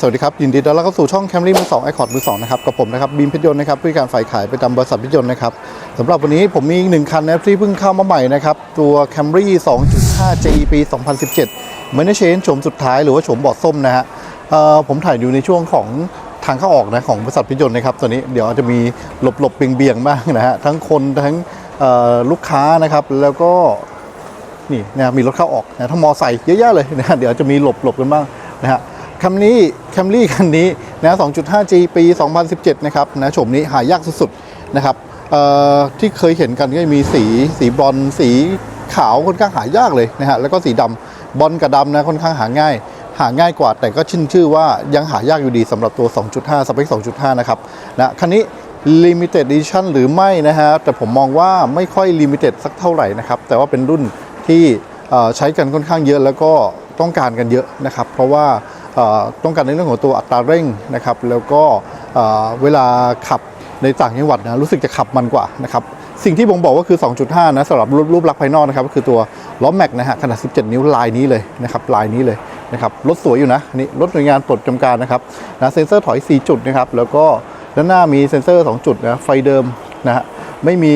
สวัสดีครับ ยินดีต้อนรับเข้าสู่ช่องแคมรี่มือสองไอคอร์ดมือสองนะครับกับผมนะครับบีมพชรยนต์นะครับผู้การฝ่ายขายประจำบริษัทพชรยนต์นะครับสำหรับวันนี้ผมมีอีกหนึ่งคันนะครับที่เพิ่งเข้ามาใหม่นะครับ ตัว Camry 2.5 J ปี 2017ไม่ได้เชนโฉมสุดท้ายหรือว่าโฉมบอดส้มนะฮะผมถ่ายอยู่ในช่วงของทางเข้าออกนะของบริษัทพชรยนต์นะครับตอนนี้เดี๋ยวอาจจะมีหลบหลบเบี่ยงเบี่ยงบ้างนะฮะทั้งคนทั้งลูกค้านะครับแล้วก็นี่นะมีรถเข้าออกนะทั้งมอไซค์เยอะแยะเลยนะฮะเดี๋ยวจะมีหลบหลบกันบ้างนะฮะ คันนี้แคมรี่คันนี้นะ 2.5G ปี 2017 นะครับนะโฉมนี้หายากสุดๆนะครับที่เคยเห็นกันก็มีสีสีบอลสีขาวค่อนข้างหายากเลยนะฮะแล้วก็สีดำบอลกับดำนะค่อนข้างหาง่าย หาง่ายกว่า แต่ก็ชื่นชื่อว่ายังหายากอยู่ดีสำหรับตัว 2.5 สเปค 2.5 นะครับนะคันนี้ Limited Edition หรือไม่นะฮะแต่ผมมองว่าไม่ค่อย Limited สักเท่าไหร่นะครับ แต่ว่าเป็นรุ่นที่ใช้กันค่อนข้างเยอะแล้วก็ต้องการกันเยอะนะครับ เพราะว่า ต้องการในเรื่องของตัวอัตราเร่งนะครับแล้วก็เวลาขับในต่างจังหวัดนะรู้สึกจะขับมันกว่านะครับสิ่งที่ผมบอกว่าคือ 2.5 นะสำหรับรูปลักษณ์ภายนอกนะครับก็คือตัวล้อแม็กนะฮะขนาด 17 นิ้วลายนี้เลยนะครับลายนี้เลยนะครับรถสวยอยู่นะนี่รถหน่วยงานปลดจำการนะครับนะเซ็นเซอร์ถอย 4 จุดนะครับแล้วก็ด้านหน้ามีเซ็นเซอร์ 2 จุดนะไฟเดิมนะฮะไม่มี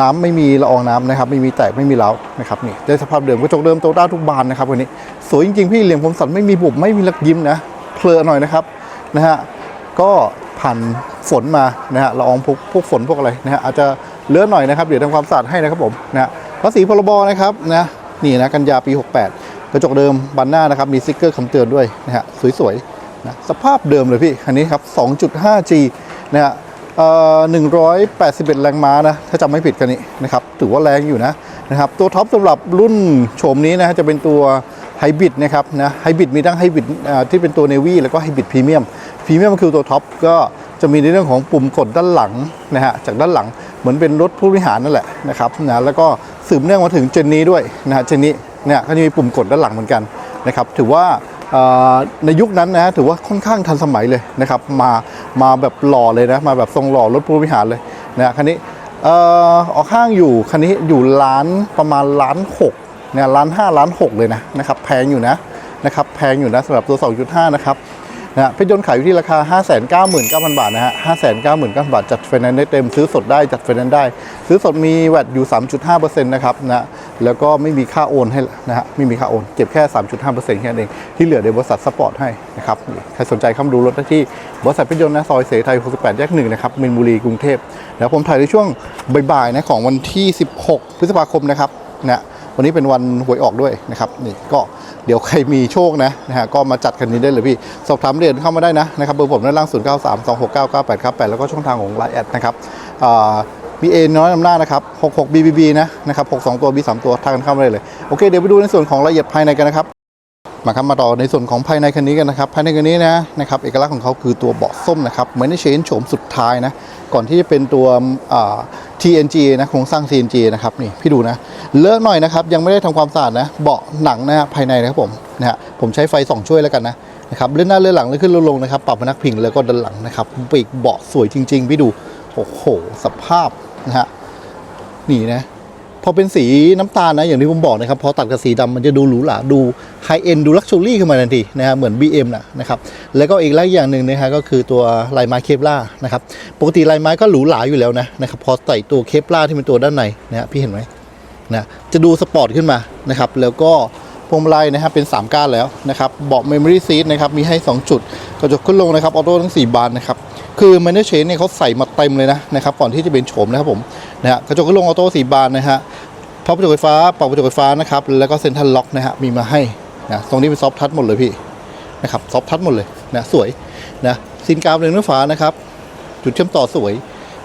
น้ำไม่มีละอองน้ำนะครับไม่มีแตกไม่มีเล้านะครับนี่ได้สภาพเดิมกระจกเดิมโตต้าทุกบานนะครับวันนี้สวยจริงๆพี่เหลี่ยมคมสันไม่มีบุบไม่มีลักยิ้มนะเพลอหน่อยนะครับนะฮะก็ผ่านฝนมานะฮะละอองพวกพวกฝนพวกอะไรนะฮะอาจจะเลือะหน่อยนะครับเดี๋ยวทำความสะอาดให้นะครับผมนะฮะภาษีพรบนะครับนะนี่นะกันยาปี 68 กระจกเดิมบานหน้านะครับมีสติ๊กเกอร์คำเตือนด้วยนะฮะสวยๆนะสภาพเดิมเลยพี่คันนี้ครับ 2.5G นะฮะ 181 แรงม้านะ ถ้าจำไม่ผิดกันนี้นะครับ ถือว่าแรงอยู่นะนะครับ ตัวท็อปสำหรับรุ่นโฉมนี้นะจะเป็นตัวไฮบริดนะครับนะไฮบริดมีทั้งไฮบริดที่เป็นตัวเนวี่แล้วก็ไฮบริดพรีเมียมพรีเมียมคือตัวท็อปก็จะมีในเรื่องของปุ่มกดด้านหลังนะฮะจากด้านหลังเหมือนเป็นรถผู้บริหารนั่นแหละนะครับนะแล้วก็สืบเนื่องมาถึงเจนนี้ด้วยนะฮะเจนนี้เนี่ยก็จะมีปุ่มกดด้านหลังเหมือนกันนะครับถือว่า ในยุคนั้นนะถือว่าค่อนข้างทันสมัยเลยนะครับ มามาแบบหล่อเลยนะ มาแบบทรงหล่อรถผู้บริหารเลยนะคันนี้อ่อออกข้างอยู่คันนี้อยู่ล้านประมาณล้านหกเนี่ยล้านห้าล้านหกเลยนะนะครับแพงอยู่นะนะครับแพงอยู่นะสำหรับตัว 2.5 นะครับ นะเพชรยนต์ขายอยู่ที่ราคา 599,000 บาทนะฮะ 599,000 บาท จัดไฟแนนซ์ได้เต็ม ซื้อสดได้จัดไฟแนนซ์ได้ ซื้อสดมีแวดอยู่ 3.5%นะครับนะแล้วก็ไม่มีค่าโอนให้นะฮะไม่มีค่าโอน เก็บแค่ 3.5%แค่นั้นเอง ที่เหลือเดี๋ยวบริษัทสปอร์ตให้นะครับใครสนใจเข้ามาดูรถได้ที่บริษัทเพชรยนต์นะซอยเสรีไทย 68 แยกหนึ่งนะครับมินบุรีกรุงเทพแล้วผมถ่ายในช่วงบ่ายๆนะของวันที่ 16 พฤษภาคมนะครับนะ วันนี้เป็นวันหวยออกด้วยนะครับนี่ก็เดี๋ยวใครมีโชคนะนะฮะก็มาจัดกันนี้ได้เลยพี่ สอบถามเรียนเข้ามาได้นะนะครับเบอร์ผมด้านล่าง 0 9 3 2 6 9 9 8 8แล้วก็ช่องทางของไลน์แอดนะครับมีเอน้อยอำนาจนะครับ 66 BBB นะนะครับ 62 ตัว B 3 ตัวทักกันเข้ามาได้เลย โอเค เดี๋ยวไปดูในส่วนของรายละเอียดภายในกันนะครับ มาครับมาต่อในส่วนของภายในคันนี้กันนะครับ ภายในคันนี้นะนะครับเอกลักษณ์ของเขาคือตัวเบาะส้มนะครับเหมือนในเชนโฉมสุดท้ายนะก่อนที่จะเป็นตัวอ่า TNG นะโครงสร้าง TNG นะครับนี่พี่ดูนะเลอะหน่อยนะครับยังไม่ได้ทำความสะอาดนะเบาะหนังนะภายในนะครับผมนะฮะผมใช้ไฟส่องช่วยแล้วกันนะนะครับเลื่อนหน้าเลื่อนหลังเลื่อนขึ้นเลื่อนลงนะครับปรับพนักพิงแล้วก็ด้านหลังนะครับปีกเบาะสวยจริง ๆ พี่ดูโอ้โหสภาพนะฮะนี่นะ พอเป็นสีน้ำตาลนะอย่างที่ผมบอกนะครับพอตัดกับสีดำมันจะดูหรูหราดูไฮเอ็นดูลักชัวรี่ขึ้นมาทันทีนะฮะเหมือน BM นะนะครับแล้วก็อีกหลายอย่างหนึ่งนะฮะก็คือตัวลายไม้เคปล่านะครับปกติลายไม้ก็หรูหราอยู่แล้วนะนะครับพอใส่ตัวเคปล่าที่เป็นตัวด้านในนะฮะพี่เห็นไหมนะจะดูสปอร์ตขึ้นมานะครับแล้วก็พวงมาลัยนะครับเป็น 3 ก้านแล้วนะครับเบาะเมมโมรี่ซีทนะครับมีให้ 2 จุด กระจกขึ้นลงนะครับออโต้ทั้ง 4 บานนะครับ คือแมนเนอร์เชนเนี่ยเขาใส่มาเต็มเลยนะนะครับก่อนที่จะเป็นโฉมนะครับผมนะฮะกระจกขึ้นลงออโต้4บานนะฮะพับกระจกไฟฟ้าปรับกระจกไฟฟ้านะครับแล้วก็เซ็นทรัลล็อกนะฮะมีมาให้นะตรงนี้เป็นซอฟทัชหมดเลยพี่นะครับซอฟทัชหมดเลยนะสวยนะซินกราวเรืองเนื้อฝานะครับ จุดเชื่อมต่อสวย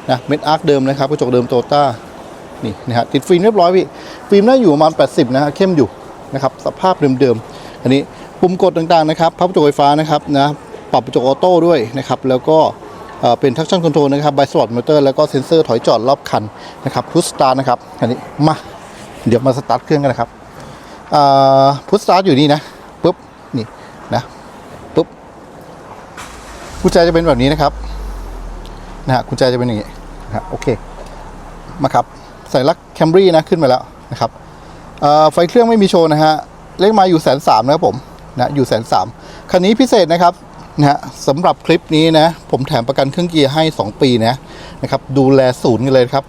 นะเม็ดอาร์คเดิมนะครับกระจกเดิมโตต้านี่นะฮะติดฟิล์มเรียบร้อยพี่ฟิล์มน่าอยู่ประมาณ 80 นะฮะเข้มอยู่นะครับสภาพเดิมๆอันนี้ปุ่มกดต่างๆนะครับพับกระจกไฟฟ้านะครับนะปรับกระจกออโต้ด้วยนะครับแล้วก็ เป็น traction control นะครับ by slot motor แล้วก็เซ็นเซอร์ถอยจอดรอบคันนะครับ push start นะครับอันนี้มาเดี๋ยวมาสตาร์ทเครื่องกันนะครับพุทสตาร์ทอยู่นี่นะปุ๊บนี่นะปุ๊บกุญแจจะเป็นแบบนี้นะครับนะฮะกุญแจจะเป็นอย่างนี้นะโอเคมาครับใส่ลักแคมบรีนะขึ้นมาแล้วนะครับไฟเครื่องไม่มีโชว์นะฮะเลขมาอยู่แสนสามนะครับผมนะอยู่แสนสามคันนี้พิเศษนะครับ นะฮะสำหรับคลิปนี้นะ ผมแถมประกันเครื่องเกียร์ให้ 2 ปีนะนะครับดูแลศูนย์กันเลยครับ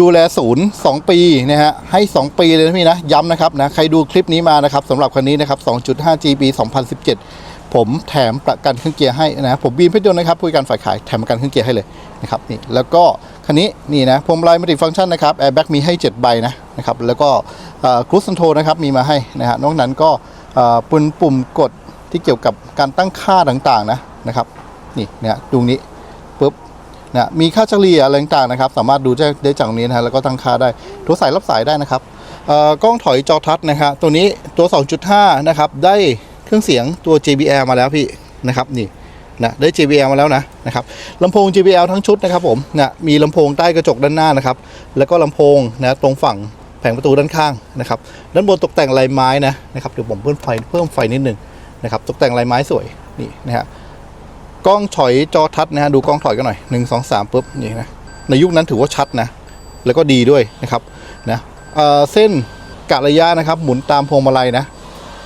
ดูแลศูนย์2ปีนะฮะให้ 2 ปีเลยนะพี่นะย้ำนะครับนะใครดูคลิปนี้มานะครับสำหรับคันนี้นะครับ 2.5G ปี 2017 ผมแถมประกันเครื่องเกียร์ให้นะผมบีมเพชรยนต์นะครับผู้การฝ่ายขายแถมประกันเครื่องเกียร์ให้เลยนะครับนี่แล้วก็คันนี้นี่นะพวงมาลัยมัลติฟังก์ชันนะครับแอร์แบ็กมีให้ 7 ใบนะนะครับแล้วก็ครูสคอนโทรนะครับมีมาให้นะฮะนอกนั้นก็ปุ่มปุ่มกด ที่เกี่ยวกับการตั้งค่าต่างๆนะนะครับนี่เนี่ยตรงนี้ปุ๊บนะมีค่าเฉลี่ยอะไรต่างๆนะครับ สามารถดูได้จากตรงนี้นะฮะแล้วก็ตั้งค่าได้โทรสายรับสายได้นะครับเอ่อกล้องถอยจอทัศน์นะครับตัวนี้ตัว 2.5 นะครับ ได้เครื่องเสียงตัว JBL มาแล้วพี่นะครับนี่นะได้ JBL มาแล้วนะนะครับลำโพง JBL ทั้งชุดนะครับผมนะมีลำโพงใต้กระจกด้านหน้านะครับ แล้วก็ลำโพงนะตรงฝั่งแผงประตูด้านข้างนะครับ ด้านบนตกแต่งลายไม้นะนะครับเดี๋ยวผมเพิ่มไฟเพิ่มไฟนิดนึง นะครับตกแต่งลายไม้สวยนี่นะฮะกล้องถอยจอทัดนะฮะดูกล้องถอยกันหน่อยหนึ่งสองสามปุ๊บนี่นะในยุคนั้นถือว่าชัดนะแล้วก็ดีด้วยนะครับนะเเส้นกะระยะนะครับ หมุนตามพวงมาลัยนะ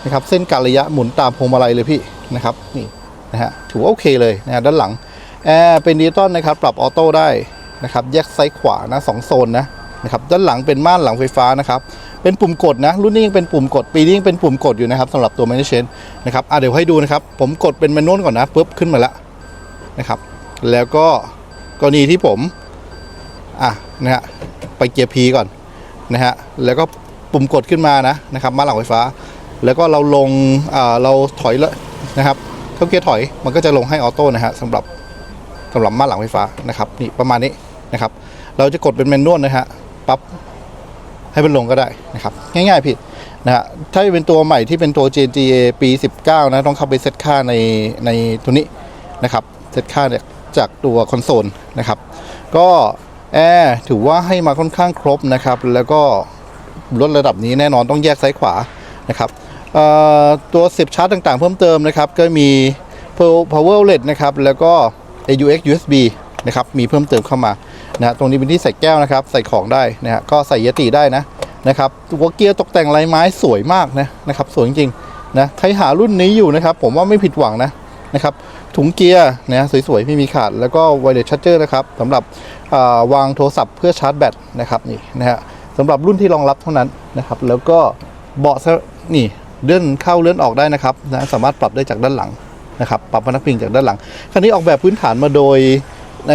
นะครับเส้นกะระยะหมุนตามพวงมาลัยเลยพี่นะครับนี่นะฮะถือว่าโอเคเลยนะฮะด้านหลังแอร์เป็นดิจิตอลนะครับปรับออโต้ได้นะครับแยกซ้ายขวานะสองโซนนะนะครับด้านหลังเป็นม่านหลังไฟฟ้านะครับเป็นปุ่มกดนะ รุ่นนี้ยังเป็นปุ่มกด ปีนี้ยังเป็นปุ่มกดอยู่นะครับสำหรับตัว m a n a g e นะครับอะเดี๋ยวให้ดูนะครับ ผมกดเป็นแมนนวลก่อนนะปุ๊บขึ้นมาแล้วนะครับ แล้วก็กรณีที่ผมอะนะฮะไปเกียร์ P ก่อนนะฮะแล้วก็ปุ่มกดขึ้นมานะนะครับ มาหลังไฟฟ้า แล้วก็เราลงอ่าเราถอยเลยนะครับเข้าเกียร์ถอยมันก็จะลงให้ออโต้นะฮะสำหรับสำหรับมาหลังไฟฟ้านะครับนี่ประมาณนี้นะครับ เราจะกดเป็นแมนนวลนะฮะปั๊บ ให้มันลงก็ได้นะครับ ง่ายๆพี่นะฮะถ้าเป็นตัวใหม่ที่เป็นตัว JGA ปี 19 นะ ต้องเข้าไปเซตค่าในในตัวนี้นะครับเซตค่าเนี่ยจากตัวคอนโซลนะครับ ก็แอร์ถือว่าให้มาค่อนข้างครบนะครับ แล้วก็ลดระดับนี้แน่นอนต้องแยกซ้ายขวานะครับตัวเสียบชาร์จต่างๆเพิ่มเติมนะครับ ก็มี power outlet นะครับ แล้วก็ AUX USB นะครับ มีเพิ่มเติมเข้ามา นะตรงนี้เป็นที่ใส่แก้วนะครับ ใส่ของได้นะฮะก็ใส่ยติได้นะนะครับหัวเกียร์ตกแต่งลายไม้สวยมากนะนะครับสวยจริงๆนะใครหารุ่นนี้อยู่นะครับ ผมว่าไม่ผิดหวังนะนะครับถุงเกียร์นะสวยๆไม่มีขาดแล้วก็ไวเลสชาร์เจอร์นะครับสำหรับอ่าวางโทรศัพท์เพื่อชาร์จแบตนะครับนี่นะฮะสำหรับรุ่นที่รองรับเท่านั้นนะครับแล้วก็เบาะนี่เลื่อนเข้าเลื่อนออกได้นะครับนะสามารถปรับได้จากด้านหลังนะครับปรับพนักพิงจากด้านหลังคันนี้ออกแบบพื้นฐานมาโดย ใน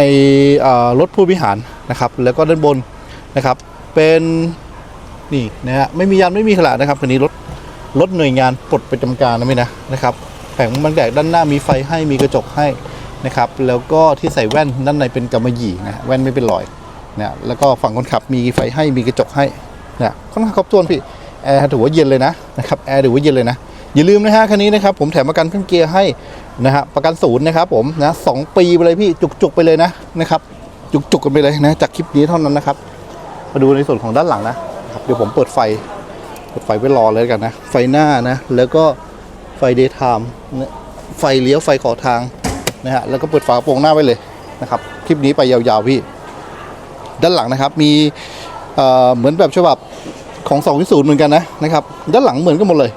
รถผู้บริหารนะครับ แล้วก็ด้านบนนะครับ เป็นนี่นะฮะไม่มียันไม่มีขลานะครับคันนี้รถรถหน่วยงานปลดประจำการนะไม่นะนะครับแผงบังแดดด้านหน้ามีไฟให้มีกระจกให้นะครับ แล้วก็ที่ใส่แว่นด้านในเป็นกำมะหยี่นะแว่นไม่เป็นรอยนะแล้วก็ฝั่งคนขับมีไฟให้มีกระจกให้นะค่อนข้างครบถ้วนพี่แอร์ถือว่าเย็นเลยนะนะครับแอร์ถือว่าเย็นเลยนะ อย่าลืมนะฮะคันนี้นะครับผมแถมประกันเครื่องเกียร์ให้นะฮะประกันศูนย์นะครับผมนะสองปีไปเลยพี่จุกๆไปเลยนะนะครับจุกๆกันไปเลยนะจากคลิปนี้เท่านั้นนะครับ มาดูในส่วนของด้านหลังนะครับเดี๋ยวผมเปิดไฟเปิดไฟไว้รอเลยกันนะ ไฟหน้านะแล้วก็ไฟเดย์ไทม์ไฟเลี้ยวไฟขอทางนะฮะแล้วก็เปิดฝากระโปรงหน้าไว้เลยนะครับคลิปนี้ไปยาวๆพี่ ด้านหลังนะครับมีเเหมือนแบบฉบับของ2 0เหมือนกันนะนะครับ ด้านหลังเหมือนกันหมดเลย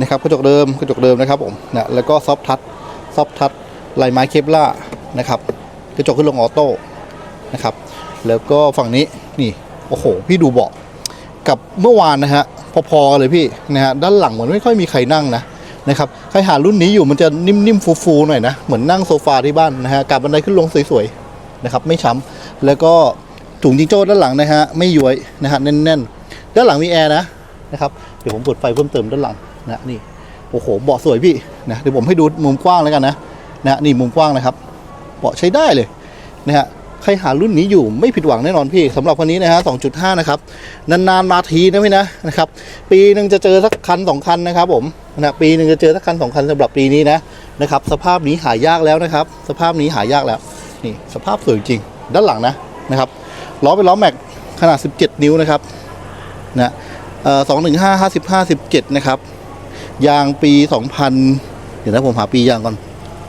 นะครับกระจกเดิมกระจกเดิมนะครับผมนะแล้วก็ซอฟทัชซอฟทัชลายไม้เคปล่านะครับกระจกขึ้นลงออโต้นะครับแล้วก็ฝั่งนี้นี่โอ้โห พี่ดูเบาะกับเมื่อวานนะฮะพอๆเลยพี่นะฮะด้านหลังเหมือนไม่ค่อยมีใครนั่งนะนะครับใครหารุ่นนี้อยู่มันจะนิ่มๆฟูๆหน่อยนะเหมือนนั่งโซฟาที่บ้านนะฮะกับบันไดขึ้นลงสวยๆนะครับไม่ช้ำแล้วก็ถุงจิงโจ้ด้านหลังนะฮะไม่ย้วยนะฮะแน่นๆ ด้านหลังมีแอร์นะนะครับเดี๋ยวผมเปิดไฟเพิ่มเติมด้านหลัง นะนี่โอ้โหเบาะสวยพี่นะเดี๋ยวผมให้ดูมุมกว้างแล้วกันนะนะนี่มุมกว้างนะครับเบาะใช้ได้เลยนะฮะใครหารุ่นนี้อยู่ไม่ผิดหวังแน่นอนพี่สำหรับคันนี้นะฮะ 2.5 นะครับ นานๆมาทีนะพี่นะนะครับ ปีหนึ่งจะเจอสักคันสองคันนะครับผมนะปีหนึ่งจะเจอสักคันสองคันสำหรับปีนี้นะนะครับ สภาพนี้หายากแล้วนะครับ สภาพนี้หายากแล้วนี่สภาพสวยจริงด้านหลังนะนะครับล้อเป็นล้อแม็กขนาด 17 นิ้วนะครับนะเอ่อสองหนึ่งห้าห้าสิบห้าสิบเจ็ดนะครับ ยางปี 2000 เดี๋ยวนะผมหาปียางก่อน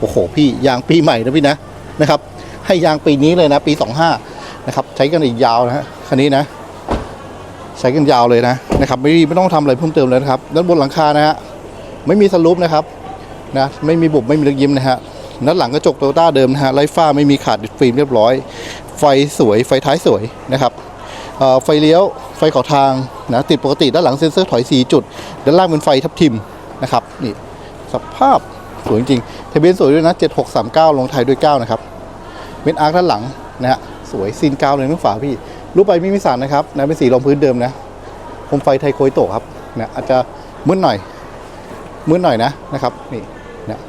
โอ้โห พี่ยางปีใหม่นะพี่นะนะครับ ให้ยางปีนี้เลยนะ ปี 25 นะครับ ใช้กันอีกยาวนะฮะคันนี้นะ ใช้กันยาวเลยนะนะครับ ไม่ไม่ต้องทำอะไรเพิ่มเติมเลยนะครับ ด้านบนหลังคานะฮะไม่มีสลูปนะครับนะไม่มีบุบไม่มีลึกยิ้มนะฮะด้านหลังกระจกโตโยต้าเดิมนะฮะไร้ฝ้าไม่มีขาดดิดฟิล์มเรียบร้อย ไฟสวยไฟท้ายสวยนะครับเอ่อไฟเลี้ยวไฟขอทางนะติดปกติด้านหลังเซ็นเซอร์ถอย 4 จุด ด้านล่างเป็นไฟทับทิม นะครับนี่สภาพสวยจริงทะเบียนสวยด้วยนะ 7639 ลงไทยด้วย 9 นะครับเม็ดอาร์คด้านหลังนะฮะสวยซีนกาเลยทั้งฝาพี่ รูปไปไม่มีสารนะครับนะเป็นสีรองพื้นเดิมนะโคมไฟไทยโคยโตครับนะอาจจะมืดหน่อยมืดหน่อยนะนะครับนี่นะ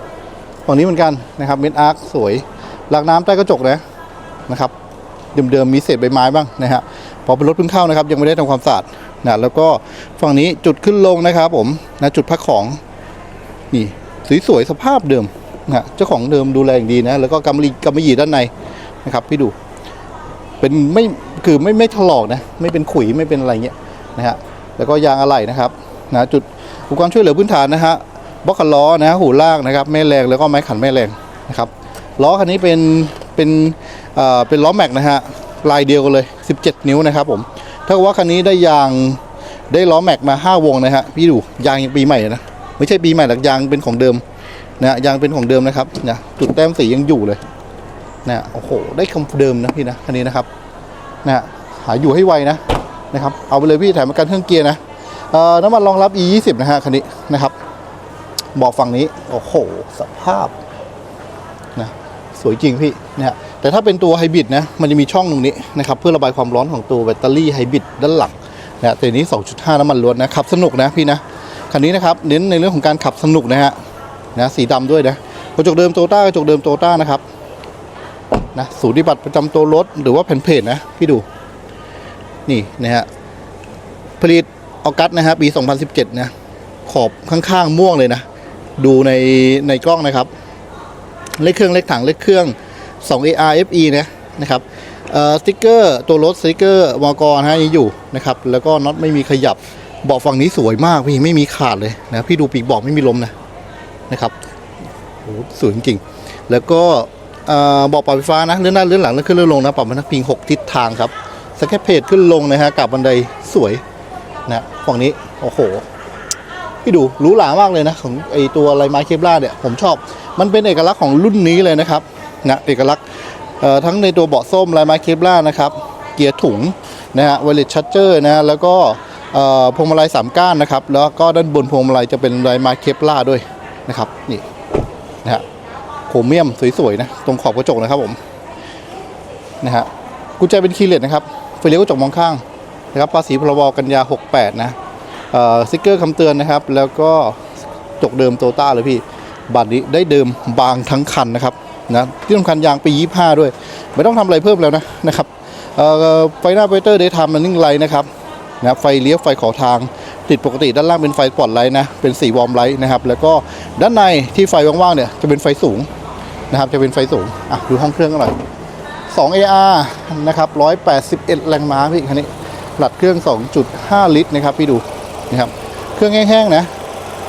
ฝั่งนี้เหมือนกันนะครับเม็ดอาร์คสวยหลักน้ำใต้กระจกนะนะครับเดิมๆมีเศษใบไม้บ้างนะฮะพอเป็นรถเพิ่งเข้านะครับ ยังไม่ได้ทำความสะอาด นะแล้วก็ฝั่งนี้จุดขึ้นลงนะครับผมนะจุดพักของนี่สวยๆสภาพเดิมนะเจ้าของเดิมดูแลอย่างดีนะ แล้วก็กำมะหรี่กำมะหยี่ด้านในนะครับพี่ดูเป็นไม่คือไม่ไม่ถลอกนะไม่เป็นขุยไม่เป็นอะไรเงี้ยนะฮะแล้วก็ยางอะไหล่นะครับนะจุดอุปกรณ์ช่วยเหลือพื้นฐานนะฮะบล็อกล้อนะหูลากนะครับแม่แรงแล้วก็ไม้ขันแม่แรงนะครับล้อคันนี้เป็นเป็นเอ่อเป็นล้อแม็กนะฮะลายเดียวกันเลย 17 นิ้วนะครับผม ถ้าว่าคันนี้ได้ยางได้ล้อแม็กมา 5 วงนะฮะพี่ดูยางยังปีใหม่นะไม่ใช่ปีใหม่หรอกยางเป็นของเดิมนะยางเป็นของเดิมนะครับนะจุดแต้มสียังอยู่เลยนะโอ้โหได้คำเดิมนะพี่นะคันนี้นะครับนะหาอยู่ให้ไวนะนะครับเอาไปเลยพี่แถมประกันเครื่องเกียร์นะเอ่อน้ำมันรองรับ e 2 0นะฮะคันนี้นะครับบอกฝั่งนี้โอ้โหสภาพ วยจริงพี่นะฮะแต่ถ้าเป็นตัวไฮบริดนะมันจะมีช่องตรงนี้นะครับเพื่อระบายความร้อนของตัวแบตเตอรี่ไฮบริดด้านหลังนะแต่นี้ 2.5 น้ำมันล้วนนะขับสนุกนะพี่นะคันนี้นะครับเน้นในเรื่องของการขับสนุกนะฮะนะสีดำด้วยนะกระจกเดิมโตต้ากระจกเดิมโตต้านะครับนะสูติบัตรประจำตัวรถหรือว่าแผ่นเพจนะพี่ดูนี่นะฮะผลิตออกัสนะฮะปี 2017 นะขอบข้างๆม่วงเลยนะ ดูในในกล้องนะครับ เลขเครื่องเลขถังเลขเครื่อง 2AR FE นะนะครับสติ๊กเกอร์ตัวรถสติ๊กเกอร์มอกรฮะยังอยู่นะครับแล้วก็น็อตไม่มีขยับเบาะฝั่งนี้สวยมากพี่ไม่มีขาดเลยนะพี่ดูปีกเบาะไม่มีลมนะนะครับโอ้โหสวยจริงๆแล้วก็เบอกปรับไฟฟ้านะเลื่อนหน้าเลื่อนหลังเลื่อนขึ้นเลื่อนลงนะปรับมานักพิง 6 ทิศทางครับสแคปเพจขึ้นลงนะฮะกับบันไดสวยนะฝั่งนี้โอ้โห พี่ดูหรูหรามากเลยนะของไอตัวไลไม้เคปล่าเนี่ยผมชอบ มันเป็นเอกลักษณ์ของรุ่นนี้เลยนะครับนะเอกลักษณ์ทั้งในตัวเบาะส้มไลไม้เคปล่านะครับเกียร์ถุงนะฮะไวเลสชัตเจอร์นะฮะแล้วก็พวงมาลัยสามก้านนะครับแล้วก็ด้านบนพวงมาลัยจะเป็นไลไม้เคปล่าด้วยนะครับนี่นะฮะโครเมียมสวยๆนะตรงขอบกระจกนะครับผมนะฮะกุญแจเป็นคีย์เลสนะครับไฟเลี้ยวกระจกมองข้างนะครับภาษีพรบกันยา 68 นะ สติกเกอร์คำเตือนนะครับ แล้วก็จกเดิมโตต้าเลยพี่ บัตรนี้ได้เดิมบางทั้งคันนะครับนะที่สำคัญยางปี 25 ด้วย ไม่ต้องทำอะไรเพิ่มแล้วนะนะครับไฟหน้าเบเตอร์ได้ทำมันนิ่งไลนะครับนะไฟเลี้ยวไฟขอทางติดปกติด้านล่างเป็นไฟสปอตไลท์นะเป็นสีวอร์มไลท์นะครับแล้วก็ด้านในที่ไฟว่างๆเนี่ยจะเป็นไฟสูงนะครับจะเป็นไฟสูงอะดูห้องเครื่องกันหน่อย2 AR นะครับ181 แรงม้าพี่คันนี้หลัดเครื่อง 2.5 ลิตรนะครับพี่ดู นะครับ เครื่องแห้งๆนะ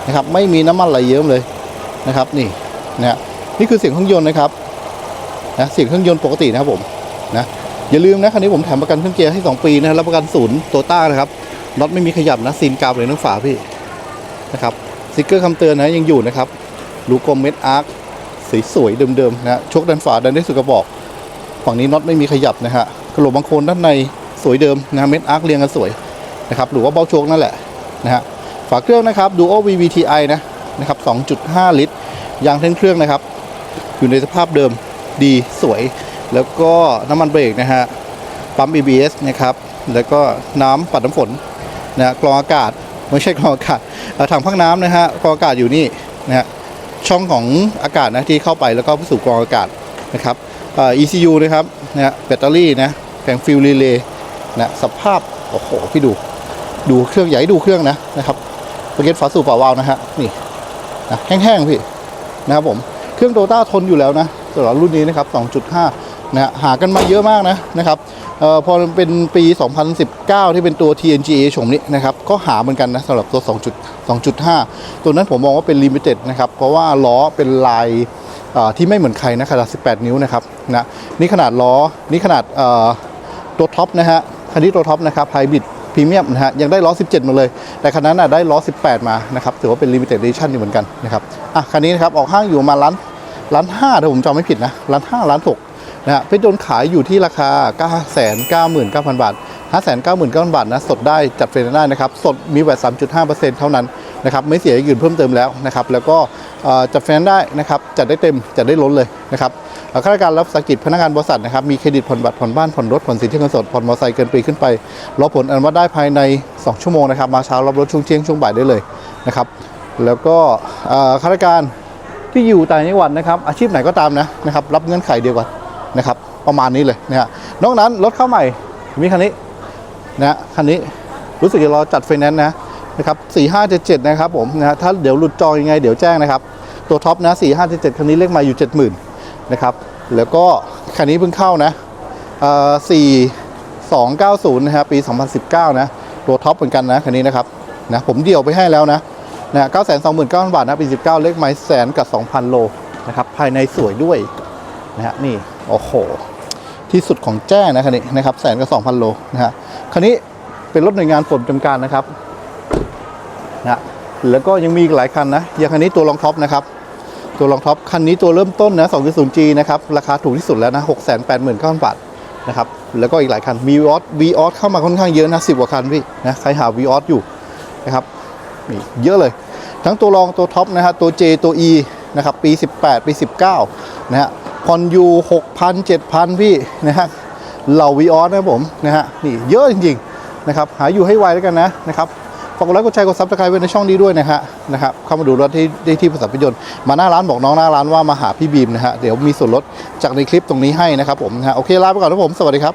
นะครับ ไม่มีน้ำมันไหลเยิ้มเลยนะครับ นี่นะฮะนี่คือเสียงเครื่องยนต์นะครับนะเสียงเครื่องยนต์ปกตินะครับผมนะอย่าลืมนะคันนี้ผมแถมประกันเครื่องเกียร์ให้ 2 ปีนะรับประกันศูนย์โตต้านะครับน็อตไม่มีขยับนะซีนกาวเลยทั้งฝาพี่นะครับสติกเกอร์คำเตือนนะยังอยู่นะครับลูกกลมเม็ดอาร์คสีสวยเดิมๆนะชคด้านฝาดันได้สุดกระบอกฝั่งนี้น็อตไม่มีขยับนะฮะกระโหลกบางโคนด้านในสวยเดิมนะฮะเม็ดอาร์คเรียงกันสวยนะครับหรือว่าเบ้าโชคนั่นแหละ นะฮะฝาเครื่องนะครับ Duo VVTi นะนะครับ 2.5 ลิตร ยางเท่นเครื่องนะครับ อยู่ในสภาพเดิมดีสวย แล้วก็น้ำมันเบรกนะฮะปั๊ม ABS นะครับ แล้วก็น้ำปัดน้ำฝนนะฮะกรองอากาศไม่ใช่กรองอากาศถังพักน้ำนะฮะกรองอากาศอยู่นี่นะฮะช่องของอากาศนะที่เข้าไปแล้วก็ไปสู่กรองอากาศนะครับอ่อ ECU นะครับนะฮะแบตเตอรี่นะแผงฟิลรีเลย์นะสภาพ โอ้โห พี่ดู ดูเครื่องใหญ่ดูเครื่องนะนะครับสเก็ตฝาสูบฝาวาล์วนะฮะนี่นะแห้งๆพี่นะครับผมเครื่องโตต้าทนอยู่แล้วนะสำหรับรุ่นนี้นะครับ 2.5 นะฮะหากันมาเยอะมากนะนะครับเอ่อพอเป็นปี 2019 ที่เป็นตัว TNGA โฉมนี้นะครับ ก็หาเหมือนกันนะสำหรับตัว 2. 2.5 ตัวนั้นผมมองว่าเป็นลิมิเต็ดนะครับ เพราะว่าล้อเป็นลายที่ไม่เหมือนใครนะขนาด 18 นิ้วนะครับนะนี่ขนาดล้อ นี่ขนาดตัวท็อปนะฮะคันนี้ตัวท็อปนะครับไฮบริด รีเมียมนะฮะยังได้ล้อ 17 มาเลย แต่คันนั้นน่ะได้ล้อ 18 มานะครับถือว่าเป็นลิมิเต็ดดิชั่นอยู่เหมือนกันนะครับอะคันนี้นะครับออกห้างอยู่มาล้านล้านห้าถ้าผมจำไม่ผิดนะล้านห้าล้านหกนะฮะเพชรยนต์ขายอยู่ที่ราคา 9 9 9 9 0 0 0บาท5 9 9 0 0 0 บาทนะสดได้จัดเฟรนได้นะครับสดมีแวด3.5%เท่านั้น นะครับไม่เสียอย่างอื่นเพิ่มเติมแล้วนะครับแล้วก็จัดเฟนได้นะครับจัดได้เต็มจัดได้ล้นเลยนะครับข้าราชการรับสกิจพนักงานบริษัทนะครับมีเครดิตผ่อนบัตรผ่อนบ้านผ่อนรถผ่อนสินเชื่อเงินสดผ่อนมอเตอร์ไซค์เกินปีขึ้นไปรอผลอนุมัติได้ภายใน 2 ชั่วโมงนะครับมาเช้ารับรถช่วงเที่ยงช่วงบ่ายได้เลยนะครับแล้วก็ข้าราชการที่อยู่ต่างจังหวัดนะครับอาชีพไหนก็ตามนะนะครับรับเงื่อนไขเดียวกันนะครับประมาณนี้เลยนะฮะนอกนั้นรถเข้าใหม่มีคันนี้นะฮะคันนี้รู้สึกจะรอจัดไฟแนนซ์นะ นะครับสี่ห้าเจ็ดเจ็ดนะครับผมนะถ้าเดี๋ยวหลุดจอยังไงเดี๋ยวแจ้งนะครับ ตัวท็อปนะสี่ห้าเจ็ดเจ็ดคันนี้เลขมาอยู่เจ็ดหมื่นนะครับแล้วก็คันนี้เพิ่งเข้านะสี่สองเก้าศูนย์นะครับปีสองพันสิบเก้านะ ตัวท็อปเหมือนกันนะคันนี้นะครับนะผมเดี่ยวไปให้แล้วนะนะ9 2 9 0 0 0 บาทนะปี 19 เลขไม้แสนกับ 2,000 โลนะครับภายในสวยด้วยนะฮะนี่โอ้โห ที่สุดของแจ้นะคันนี้นะครับแสนกับ 2,000 โลนะฮะคันนี้เป็นรถหน่วยงานฝนจำการนะครับ นะแล้วก็ยังมีอีกหลายคันนะอย่างคันนี้ตัวรองท็อปนะครับ ตัวรองท็อปคันนี้ตัวเริ่มต้นนะ 2.0G นะครับ ราคาถูกที่สุดแล้วนะ 689,000 บาทนะครับ แล้วก็อีกหลายคัน มี v ีออสวีออสเข้ามาค่อนข้างเยอะนะ10กว่าคันพี่นะ ใครหา v ีออสอยู่นะครับ นี่เยอะเลย ทั้งตัวรองตัวท็อปนะฮะ ตัว J ตัว E นะครับ ปี 18 ปี 19 นะฮะคอนยู6,000 7,000 พี่นะฮะ เหล่าวีออสนะผมนะฮะ นี่เยอะจริงๆนะครับ หาอยู่ให้ไวแล้วกันนะนะครับ ฝากกดไลค์กดแชร์กดซับสไครต์ไว้ในช่องนี้ด้วยนะฮะนะครับเข้ามาดูรถที่ได้ที่ประสัมพิยนต์มาหน้าร้านบอกน้องหน้าร้านว่ามาหาพี่บีมนะฮะเดี๋ยวมีส่วนลดจากในคลิปตรงนี้ให้นะครับผมนะฮะโอเคลาไปก่อนนะผมสวัสดีครับ